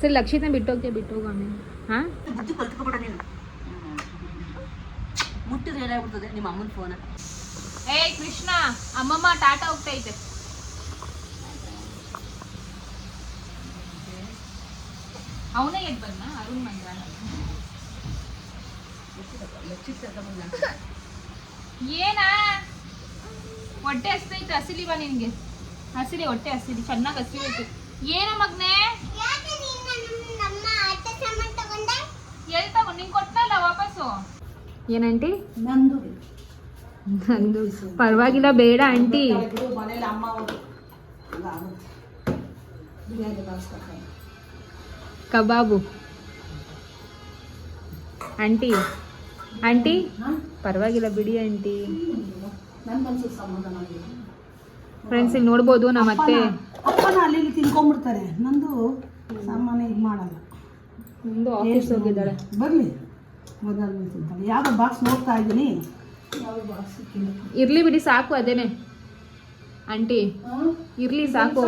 ಸರಿ ಲಕ್ಷಿತ ಬಿಟ್ಟು ಹೋಗ್ತೀಯ ಬಿಟ್ಟು ಹೋಗು ಆಮೇಲೆ ಹಾ ನೀನು. ಮುಟ್ಟಿದ್ರೆ ಏನಾಗ್ಬಿಡ್ತದೆ? ನಿಮ್ಮ ಅಮ್ಮನ ಫೋನ ಏಯ್ ಕೃಷ್ಣ ಅಮ್ಮಮ್ಮ ಟಾಟಾ ಹೋಗ್ತೈತೆ ಅವನೇ ಎದ್ ಬಂದ ಅರುಣ್ ಬಂದ್ರ ಏನಾ? ಹೊಟ್ಟೆ ಹಸ್ತೈತೆ ಹಸಿಲಿ ಬಾ ನಿನ್ಗೆ. ಹಸಿಲಿ ಹೊಟ್ಟೆ ಹಸಿಲಿ ಚೆನ್ನಾಗಿ ಹಸಿಬೇಕು ಏನ ಮಗ್ನೆ? ಎಲ್ಲಿ ತಗೊಂಡು? ನಿಂಗೆ ವಾಪಸ್ಸು? ಏನಂಟಿ? ನಂದು ನಂದು ಪರವಾಗಿಲ್ಲ ಬೇಡ ಆಂಟಿ. ಅಮ್ಮ ಮನೇಲಿ ಅಮ್ಮ ಕಬಾಬು. Aunty aunty? ಪರವಾಗಿಲ್ಲ ಬಿಡಿ ಆಂಟಿ. ಫ್ರೆಂಡ್ಸ್ ಇಲ್ಲಿ ನೋಡ್ಬೋದು ನಮ್ಮ ಅತ್ತೆ ಅಪ್ಪನ ಅಲ್ಲಿ ಇಲ್ಲಿ ತಿನ್ಕೊಂಡ್ಬಿಡ್ತಾರೆ. ನಂದು ಸಾಮಾನ್ಯ ಇದು ಮಾಡಲ್ಲ. ನಂದು ಆಫೀಸ್ ಹೋಗಿದ್ದಾಳೆ. ಬರಲಿ. ಮೊದಲು ತಿಂತಾಳೆ. ಯಾವುದೋ ಬಾಕ್ಸ್ ನೋಡ್ತಾ ಇದ್ದೀನಿ. ಯಾವ ಬಾಕ್ಸ್ ಇರ್ಲಿ ಬಿಡಿ ಸಾಕು ಅದೇನೆ. ಆಂಟಿ ಇರ್ಲಿ ಸಾಕು.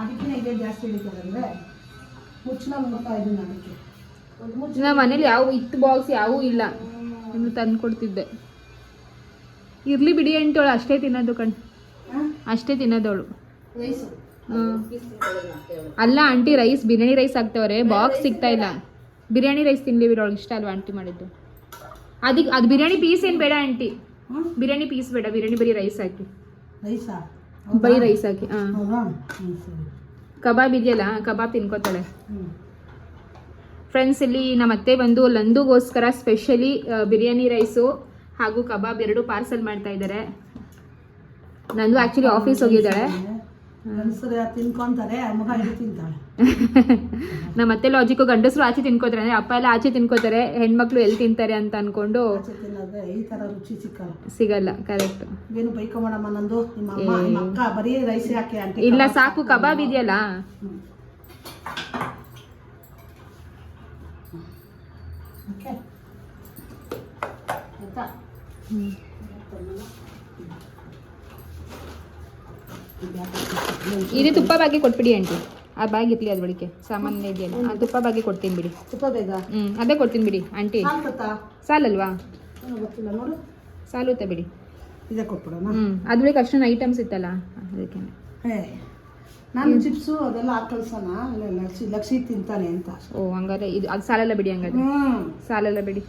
ದೊಡ್ಡದಾಗಿರ್ತದೆ ಇದೆ ಜಾಸ್ತಿ ಹಿಡಿತದೆ ಅಂದರೆ ಮುಚ್ಚಳ ನೋಡ್ತಾ. ಇದ್ದೀನಿ ಅದಕ್ಕೆ ಒಂದು ನಮ್ಮ ಮನೇಲಿ ಯಾವ ಇತ್ತು ಬಾಕ್ಸ್ ಯಾವೂ ಇಲ್ಲ. ಇನ್ನು ತಂದು ಕೊಡ್ತಿದ್ದೆ. ಇರ್ಲಿ ಬಿಡಿ ಅಂಟೋಳು ಅಷ್ಟೇ ತಿನ್ನೋದು ಕಣ್. ಅಷ್ಟೇ ತಿನ್ನೋದವಳು. ಅಲ್ಲ ಆಂಟಿ ರೈಸ್ ಬಿರಿಯಾನಿ ರೈಸ್ ಹಾಕ್ತವ್ರೆ ಬಾಕ್ಸ್ ಸಿಗ್ತಾ ಇಲ್ಲ. ಬಿರಿಯಾನಿ ರೈಸ್ ತಿನ್ಲಿ ಬಿಡೋಳು ಇಷ್ಟ ಅಲ್ವಾ ಆಂಟಿ ಮಾಡಿದ್ದು? ಅದಕ್ಕೆ ಅದು ಬಿರಿಯಾನಿ ಪೀಸ್ ಏನು ಬೇಡ ಆಂಟಿ? ಬಿರಿಯಾನಿ ಪೀಸ್ ಬೇಡ ಬಿರಿಯಾನಿ ಬರೀ ರೈಸ್ ಹಾಕಿ. ರೈಸಾ ಬರೀ ರೈಸ್ ಹಾಕಿ ಹಾಂ. ಕಬಾಬ್ ಇದೆಯಲ್ಲ ಕಬಾಬ್ ತಿನ್ಕೋತಾಳೆ. ಫ್ರೆಂಡ್ಸ್ ಇಲ್ಲಿ ನಮ್ಮ ಅತ್ತೆ ಬಂದು ಲಂದುಗೋಸ್ಕರ ಸ್ಪೆಷಲಿ ಬಿರಿಯಾನಿ ರೈಸು ಹಾಗೂ ಕಬಾಬ್ ಎರಡು ಪಾರ್ಸಲ್ ಮಾಡ್ತಾ ಇದ್ದಾರೆ ನಂದು ಆ್ಯಕ್ಚುಲಿ ಆಫೀಸ್ ಹೋಗಿದ್ದಾಳೆ. ಗಂಡಸರು ತಿನ್ಕೊಂತಾರೆ ಮಗ ಇದು ತಿಂತಾಳೆ. (laughs) ನಮ್ಮ ಅತ್ತೆ ಲಾಜಿಕ್ ಗಂಡಸರು ಆಚೆ ತಿನ್ಕೋತಾರೆ ಅಂದ್ರೆ ಅಪ್ಪ ಎಲ್ಲ ಆಚೆ ತಿನ್ಕೋತಾರೆ ಹೆಣ್ಮಕ್ಳು ಎಲ್ಲಿ ತಿಂತಾರೆ ಅಂತ ಅನ್ಕೊಂಡು ಆಚೆ ತಿನ್ನೋದ್ರೆ ಈ ಥರ ರುಚಿ ಸಿಕ್ಕಲ್ಲ. ಸಿಗಲ್ಲ ಕರೆಕ್ಟ್ ಏನು ಬೈಕೊಂಬೇಡಮ್ಮ ನಂದು? ನಿಮ್ಮ ಅಮ್ಮ ಏ. ನಿಮ್ಮ ಅಕ್ಕ ಬರೀ ರೈಸ್ ಹಾಕಿ ಆಂಟಿ ಇಲ್ಲ ಸಾಕು ಕಬಾಬ್ ಇದೆಯಲ್ಲ? ಓಕೆ. ಆಯ್ತಾ? ಇದು ತುಪ್ಪ ಬಾಗಿ ಕೊಟ್ಬಿಡಿ ಆಂಟಿ. ಆ ಬ್ಯಾಗ್ ಇರ್ಲಿ ಅದ್ ಬಳಿಕೆ ಸಾಮಾನ್ಯ ಇದೆಯಲ್ಲ. ಆ ತುಪ್ಪ ಬಾಗಿ ಕೊಡ್ತೀನಿ ಬಿಡಿ. ತುಪ್ಪ ಬೇಗ? ಹ್ಞೂ ಅದೇ ಕೊಡ್ತೀನಿ ಬಿಡಿ ಆಂಟಿ. ಸಾಲಲ್ವಾ? ಗೊತ್ತಿಲ್ಲ ನೋಡು. ಸಾಲುತ್ತೆ ಬಿಡಿ. ಇದೇ ಕೊಟ್ಬಿಡೋಣ. ಹ್ಞೂ ಅದ್ ಬಳಿಕ ಅಷ್ಟೊಂದು ಐಟಮ್ಸ್ ಇತ್ತಲ್ಲ ಅದಕ್ಕೆ. ನಾನು ಚಿಪ್ಸು ಅದೆಲ್ಲ ಹಾಕಲ್ಸೋಣ ಇಲ್ಲ ಲಕ್ಷಿ ಲಕ್ಷಿ ತಿಂತಾನೆ ಅಂತ. ಓ ಹಂಗಾದ್ರೆ ಇದು ಅದು ಸಾಲಲ್ಲ ಬಿಡಿ ಹಂಗಾದ್ರೆ. ಸಾಲಲ್ಲ ಬಿಡಿ.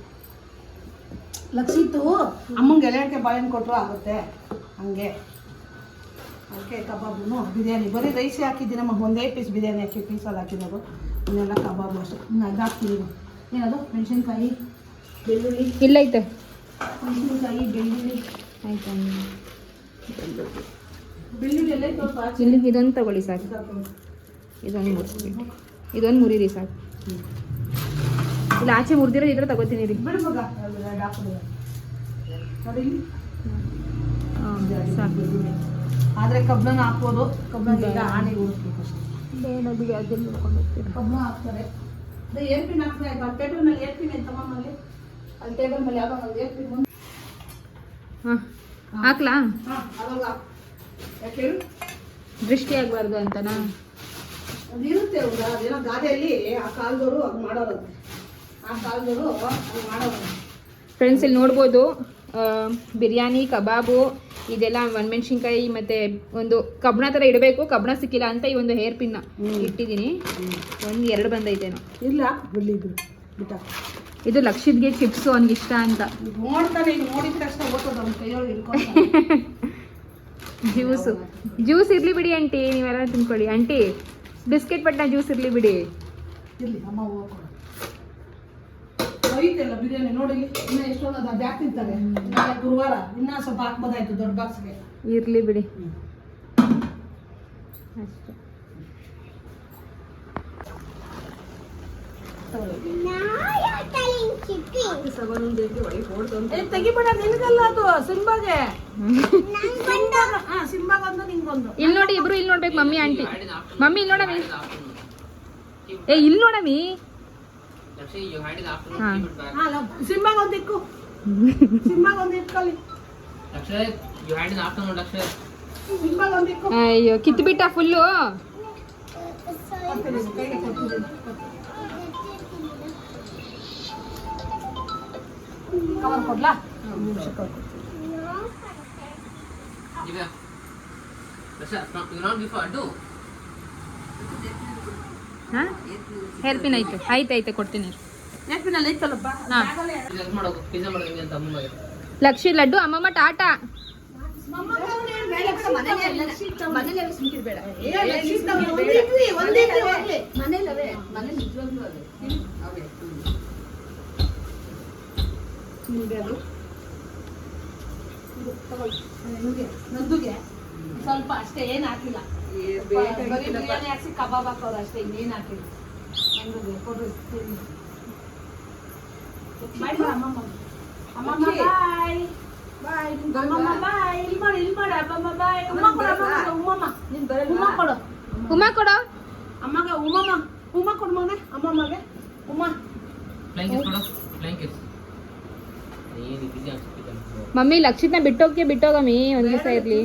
ಲಕ್ಷಿತ್ತು ಅಮ್ಮಂಗೆ ಎಲೆಯಕ್ಕೆ ಬಾಳೆಹಣ್ಣು ಕೊಟ್ಟರು ಆಗುತ್ತೆ. ಹಂಗೆ. ಅದಕ್ಕೆ ಕಬಾಬು ಬಿರಿಯಾನಿ. ಬರೀ ರೈಸ್ ಹಾಕಿದ್ದೀನಮ್ಮ ಒಂದೇ ಪೀಸ್ ಬಿರಿಯಾನಿ ಹಾಕಿ ಪೀಸಲ್ಲಿ ಹಾಕಿರೋದು. ಇನ್ನೆಲ್ಲ ಕಬಾಬು ಅಷ್ಟೇ. ಅದು ಹಾಕ್ತೀನಿ ಏನದು? ಮೆಣಸಿನ್ಕಾಯಿ ಬೆಳ್ಳುಳ್ಳಿ. ಇಲ್ಲ ಐತೆ. ಮೆಣಸಿನ್ಕಾಯಿ ಬೆಳ್ಳುಳ್ಳಿ. ಆಯ್ತಾ ಬೆಳ್ಳುಳ್ಳಿ ಎಲ್ಲ ಇಲ್ಲಿ ಇದೊಂದು ತಗೊಳ್ಳಿ ಸಾಕು. ಇದೊಂದು ಮುರಿಸ್ಬಿಟ್ಟು ಇದೊಂದು ಮುರಿರಿ ಸಾಕು. ಇಲ್ಲ ಆಚೆ ಮುರಿದಿರೋ ಇದ್ರೆ ತಗೋತೀನಿ ರೀ ಸಾಕು. ಆದ್ರೆ ಕಬ್ಬನ ಹಾಕ್ಬೋದು. ಕಬ್ಬನ ಆನೆ ಉಳಿಸ್ಬೇಕು ಅಷ್ಟೇ. ನೋಡ್ಕೊಂಡು ಕಬ್ಬನ ಹಾಕ್ತಾರೆ. ಅದೇ ಏರ್ ಪಿನ್ ಹಾಕ್ತಾರೆ. ಅಲ್ಲಿ ಟೇಬಲ್ ಮೇಲೆ ಏರ್ ಪಿನ್ ಐತಮ್ಮ ಅಲ್ಲಿ ಅಲ್ಲಿ ಟೇಬಲ್ ಮೇಲೆ ಯಾವಾಗ ಒಂದು ಏರ್ ಪಿನ್ ಮುಂದೆ ಹಾಂ ಹಾಕ್ಲಾ? ಹಾಂ ಅವಾಗ ಯಾಕೆ ಹೇಳು? ದೃಷ್ಟಿ ಆಗಬಾರ್ದು ಅಂತನಾ? ಅದು ಇರುತ್ತೆ ಹೌದಾ ಅದೇನೋ ಗಾದೆಯಲ್ಲಿ ಆ ಕಾಲದವರು ಅದು ಮಾಡೋರಂತೆ ಆ ಕಾಲದವರು ಅದು ಮಾಡೋರು ಫ್ರೆಂಡ್ಸ್ ಇಲ್ಲಿ ನೋಡ್ಬೋದು. ಬಿರಿಯಾನಿ ಕಬಾಬು ಇದೆಲ್ಲ ಒಣಮೆಣ್ಸಿನ್ಕಾಯಿ ಮತ್ತು ಒಂದು ಕಬ್ಬಣ ಥರ ಇಡಬೇಕು. ಕಬ್ಬಣ ಸಿಕ್ಕಿಲ್ಲ ಅಂತ ಈ ಒಂದು ಹೇರ್ ಪಿನ್ನ ಇಟ್ಟಿದ್ದೀನಿ. ಒಂದು ಎರಡು ಬಂದೈತೇನೋ. ಇಲ್ಲ ಬಿಡ್ಲಿ ಇದ್ರು ಬಿಟ್ಟ. ಇದು ಲಕ್ಷದ್ಗೆ ಚಿಪ್ಸು ಅವ್ನಿಗೆ ಇಷ್ಟ ಅಂತ. ನೋಡ್ತಾನೆ ನೋಡಿದ ತಕ್ಷಣ ಜ್ಯೂಸು ಜ್ಯೂಸ್ ಇರಲಿ ಬಿಡಿ ಆಂಟಿ. ನೀವೆಲ್ಲ ತಿನ್ಕೊಳ್ಳಿ. ಆಂಟಿ ಬಿಸ್ಕೆಟ್ ಪಟ್ನ ಜ್ಯೂಸ್ ಇರಲಿ ಬಿಡಿ. ಇರ್ಲಿ ಅಮ್ಮ ಐತೆಲ್ಲ ಬಿರಿಯಾನಿ ನೋಡಿ. ಇನ್ನ ಎಷ್ಟೊಂದು ಅದು ಅದು ಯಾಕೆ ತಿಂತಾರೆ? ನಾಳೆ ಗುರುವಾರ ಇನ್ನ ಸ್ವಲ್ಪ ಹಾಕ್ಬೋದಾಯ್ತು ದೊಡ್ಡ ಬಾಕ್ಸ್ಗೆ ಇರ್ಲಿ ಬಿಡಿ. ಅಷ್ಟೇ ಇಲ್ಲಿ ನೋಡಿ ಇಬ್ರು ಇಲ್ಲಿ ನೋಡ್ಬೇಕು ಮಮ್ಮಿ ಆಂಟಿ. ಮಮ್ಮಿ ಇಲ್ಲಿ ನೋಡಮಿ. ಏ ಇಲ್ಲಿ ನೋಡಮಿ. ಹಾ ಹಾ ಸಿಂಬಾಗ ಒಂದು ಇಕ್ಕು ಸಿಂಬಾಗ ಒಂದು ಇಟ್ಕೊಳ್ಳಿ ಸಿಂಬಾಗ ಒಂದು ಇಕ್ಕು ಅಯ್ಯೋ ಕಿತ್ಬಿಟ್ಟ ಫುಲ್ಲು ಕೊಡ್ತೀನಿ ಕೈಗೆ ಕೊಡ್ತೀನಿ ಕವರ್ ಕೊಡ್ಲಾ ಒಂದು ನಿಮಿಷ ಕವರ್ ಕೊಡ್ತೀನಿ Divya. ಹಾಂ? ಹೇರ್ ಪಿನ್ ಐತೆ ಐತೆ ಐತೆ ಕೊಡ್ತೀನಿ ಲಕ್ಷ್ಮಿ ಲಡ್ಡು ಅಮ್ಮಮ್ಮ ಟಾಟಾ. ಸ್ವಲ್ಪ ಅಷ್ಟೇ ಏನ್ ಹಾಕಿಲ್ಲ. ಬರೀ ಬಿರಿಯಾನಿ ಹಾಕ್ಸಿ ಕಬಾಬ್ ಹಾಕೋರು ಅಷ್ಟೇ ಇನ್ನೇನು ಹಾಕಿಲ್ಲ. ನಂದುಗೆ ಕೊಡ್ರಿ ತಿನ್ನಿ. ಬಾಯ್ ಮಾಡು, ಅಮ್ಮಮ್ಮ. ಅಮ್ಮಮ್ಮ ಬಾಯ್. ಬಾಯ್ ಅಮ್ಮಮ್ಮ ಬಾಯ್. ಇಲ್ಲಿ ಮಾಡು ಇಲ್ಲಿ ಮಾಡು ಅಮ್ಮಮ್ಮ ಬಾಯ್. ಉಮ್ಮ ಕೊಡು ಅಮ್ಮಮ್ಮ ಉಮ್ಮಮ್ಮ ಉಮ್ಮ ಕೊಡು. ಉಮಾ ಕೊಡು. ಅಮ್ಮಗ ಉಮ್ಮಮ್ಮ ಉಮ್ಮ ಕೊಡು ಮಗನೇ ಅಮ್ಮಮ್ಮಗೆ. ಉಮ್ಮ ಕೊಡು ಮಮ್ಮಿ ಲಕ್ಷಿತ್ನ ಬಿಟ್ಟೋಕೆ ಬಿಟ್ಟೋಗಮ್ಮಿ ಒಂದ್ ದಿವಸ ಇರ್ಲಿ.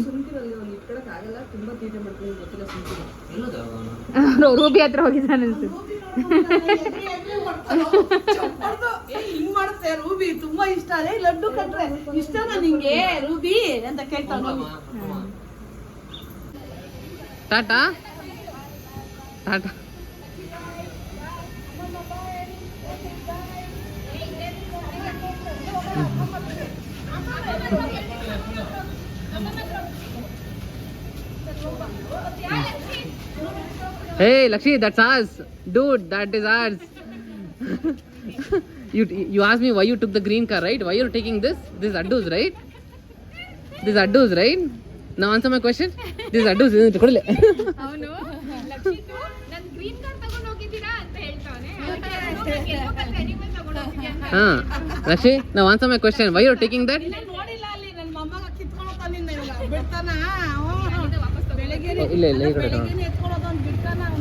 ರೂಬಿ ಹತ್ರ ಹೋಗಿದ್ದಾನೆ ಹಿಂಗ್ ಮಾಡುತ್ತೆ ರೂಬಿ? ತುಂಬಾ ಇಷ್ಟ ಅದೇ ಲಡ್ಡು ಕಟ್ರೆ. ಇಷ್ಟನಾ ನಿಂಗೆ ರೂಬಿ? ಅಂತ ಕೇಳ್ತಾವ Tata? Tata? Hey, Lakshmi, that's ours. Dude, that is ours. you you asked me why you took the green car, right? Why you're taking this? This is Addu's, right? This is Addu's, right? Now answer my question. This is Addu's. ಇದನ್ನ ಕೊಡಲೆ ಅವನು ಲಕ್ಷಿತ್ ನನ್ green card ತಗೊಂಡು ಹೋಗಿದ್ದೀರಾ ಅಂತ ಹೇಳ್ತಾನೆ ಹಾ ಲಕ್ಷ್ಮಿ ನಾವು answer my question why you're taking that? ನೋಡಿಲ್ಲ ಅಲ್ಲಿ ನನ್ನ ಮೊಮ್ಮಗ ಕಿತ್ಕೊಳತಾನ ನಿನ್ನ ಇವಾಗ ಬಿಡ್ತಾನ ಬೆಳಗ್ಗೆ ಇಲ್ಲ ಇಲ್ಲ ಈ ಕಡೆ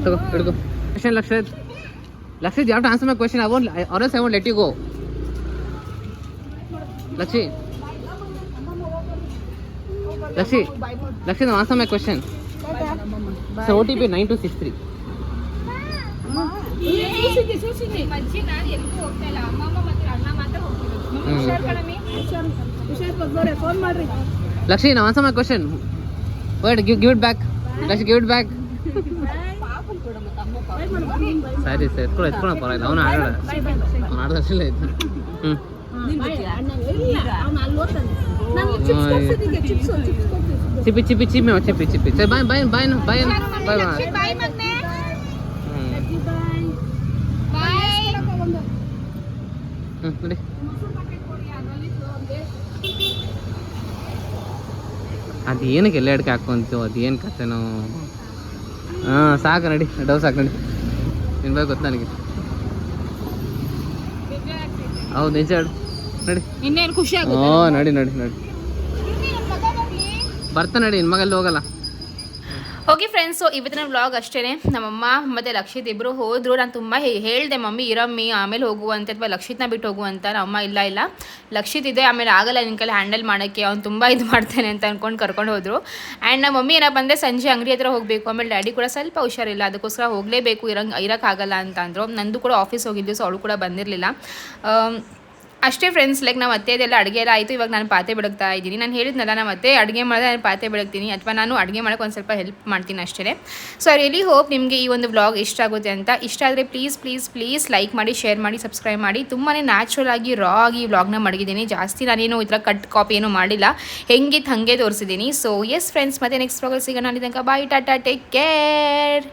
ತಗೋ. ಹಿಡ್ಕೊ. ಕ್ವೆಶ್ಚನ್ ಲಕ್ಷಿತ್. ಲಕ್ಷಿತ್ ಯಾವ answer my question I won't or else I won't let you go Lakshi. Lakshi Lakshi ನಾವು answer my question sir O T P nine two six three Lakshmi ನಾವು answer my question wait give give it back Lakshmi give it back ಸರಿ ಸರಿ ಎತ್ಕೊಳ್ಳೋ ಎತ್ಕೊಳ್ಳೋ ಪರವಾಗಿಲ್ಲ ಅವನು ಆಡೋಣ ಅವ್ನು ಆಡೋದಷ್ಟಿಲ್ಲ ಇತ್ತು ಹ್ಞೂ ಅವ್ನು ಅಲ್ಲಿ ಓದ್ತಾನೆ ನಂಗೆ ಚಿಪ್ಸ್ ಕೊಡ್ಸಿದ್ದೀಗೆ ಚಿಪ್ಸ್ ಚಿಪ್ಸ್ ಕೊಡ್ತೀನಿ ಚಿಪ್ಪಿ ಚಿಪ್ಪಿ ಚಿಪ್ಪಿ ಮೇವ ಚಿಪ್ಪಿ ಚಿಪ್ಪಿ ಸರಿ ಬಾಯ್ ಬಾಯ್ ಬಾಯ್ ಬಾಯ್ ಬಾಯ್ ಬಾಯ್ ಬಾಯ್ ಮಗ್ನೆ ಹ್ಞೂ ಬಾಯ್ ಹ್ಞೂ ನೋಡಿ ಅದು ಏನಕ್ಕೆ ಎಲ್ಲ ಅಡ್ಕೆ ಹಾಕೊಂತು ಅದು ಏನು ಕತೆನೋ ಹಾಂ ಸಾಕು ನಡಿ ಡವ್ ಸಾಕು ನಡಿ. ನಿನ್ನ ಬಗ್ಗೆ ಗೊತ್ತು ನನಗೆ. ಹೌದು ನಿಜ ಹೇಳು. ನಡಿ. ಇನ್ನೇನು ಖುಷಿ ಹ್ಞೂ ನಡಿ ನಡಿ ನಡಿ. ಬರ್ತಾ ನಡಿ ನಿನ್ನ ಮಗಲ್ಲಿ ಹೋಗಲ್ಲ. ಓಕೆ ಫ್ರೆಂಡ್ಸ್ ಸೊ ಇವತ್ತಿನ ವ್ಲಾಗ್ ಅಷ್ಟೇ ನಮ್ಮಮ್ಮ, ಮತ್ತು ಲಕ್ಷಿತ್ ಇಬ್ಬರು ಹೋದರು. ನಾನು ತುಂಬ ಹೇಳಿದೆ, ಮಮ್ಮಿ ಇರಮ್ಮಿ ಆಮೇಲೆ ಹೋಗುವಂತೆ ಅಥವಾ ಲಕ್ಷಿತ್ನ ಬಿಟ್ಟು ಹೋಗುವಂತ ಅಮ್ಮ, ಇಲ್ಲ ಇಲ್ಲ. ಲಕ್ಷಿತ್ ಇದೆ, ಆಮೇಲೆ ಆಗಲ್ಲ ನಿನ್ನ ಕೈಲಿ ಹ್ಯಾಂಡಲ್ ಮಾಡೋಕ್ಕೆ. ಅವ್ನು ತುಂಬ ಇದು ಮಾಡ್ತಾನೆ ಅಂತ ಅಂದ್ಕೊಂಡು ಕರ್ಕೊಂಡು ಹೋದರು. ಆ್ಯಂಡ್ ನಮ್ಮ ಮಮ್ಮಿ ಏನಪ್ಪ ಅಂದರೆ ಸಂಜೆ ಅಂಗಡಿ ಹತ್ರ ಹೋಗಬೇಕು. ಆಮೇಲೆ ಡ್ಯಾಡಿ ಕೂಡ ಸ್ವಲ್ಪ ಹುಷಾರಿಲ್ಲ. ಅದಕ್ಕೋಸ್ಕರ ಹೋಗಲೇಬೇಕು, ಇರಂಗೆ ಇರೋಕ್ಕಾಗಲ್ಲ ಅಂತ ಅಂದರು. ನಂದು ಕೂಡ ಆಫೀಸ್ ಹೋಗಿದ್ದು ಸೊ ಅವಳು ಕೂಡ ಬಂದಿರಲಿಲ್ಲ. ಅಷ್ಟೇ ಫ್ರೆಂಡ್ಸ್ ಲೈಕ್ ನಾವು ಅತ್ತೆದೆಲ್ಲ ಅಡುಗೆ ಎಲ್ಲ ಆಯಿತು, ಇವಾಗ ನಾನು ಪಾತೆ ಬೆಳಗ್ತಾ ಇದ್ದೀನಿ. ನಾನು ಹೇಳಿದ್ನಲ್ಲ ನಮ್ಮ ಅತ್ತೆ ಅಡುಗೆ ಮಾಡಿದ್ರೆ ನಾನು ಪಾತೆ ಬೆಳಗ್ತೀನಿ, ಅಥವಾ ನಾನು ಅಡುಗೆ ಮಾಡೋಕ್ಕೆ ಒಂದು ಸ್ವಲ್ಪ ಹೆಲ್ಪ್ ಮಾಡ್ತೀನಿ ಅಷ್ಟೇ ಸೊ ಐ ರಿಯಲಿ ಹೋಪ್ ನಿಮಗೆ ಈ ಒಂದು ವ್ಲಾಗ್ ಇಷ್ಟ ಆಗುತ್ತೆ ಅಂತ. ಇಷ್ಟ ಆದರೆ ಪ್ಲೀಸ್ ಪ್ಲೀಸ್ ಪ್ಲೀಸ್ ಲೈಕ್ ಮಾಡಿ ಶೇರ್ ಮಾಡಿ ಸಬ್ಸ್ಕ್ರೈಬ್ ಮಾಡಿ. ತುಂಬಾ ನ್ಯಾಚುರಲ್ ಆಗಿ ರಾ ಆಗಿ ವ್ಲಾಗ್ನ ಮಡಗಿದ್ದೀನಿ. ಜಾಸ್ತಿ ನಾನೇನು ಈ ಥರ ಕಟ್ ಕಾಪಿ ಏನೂ ಮಾಡಿಲ್ಲ. ಹೆಂಗಿತ್ತು ಹಾಗೆ ತೋರಿಸಿದ್ದೀನಿ. ಸೊ ಎಸ್ ಫ್ರೆಂಡ್ಸ್ ಮತ್ತೆ ನೆಕ್ಸ್ಟ್ ವ್ಲಾಗಲ್ಲಿ ಸಿಗೋಣ. ಅಲ್ಲಿ ತನಕ ಬಾಯ್ ಟಾಟಾ ಟೇಕ್ ಕೇರ್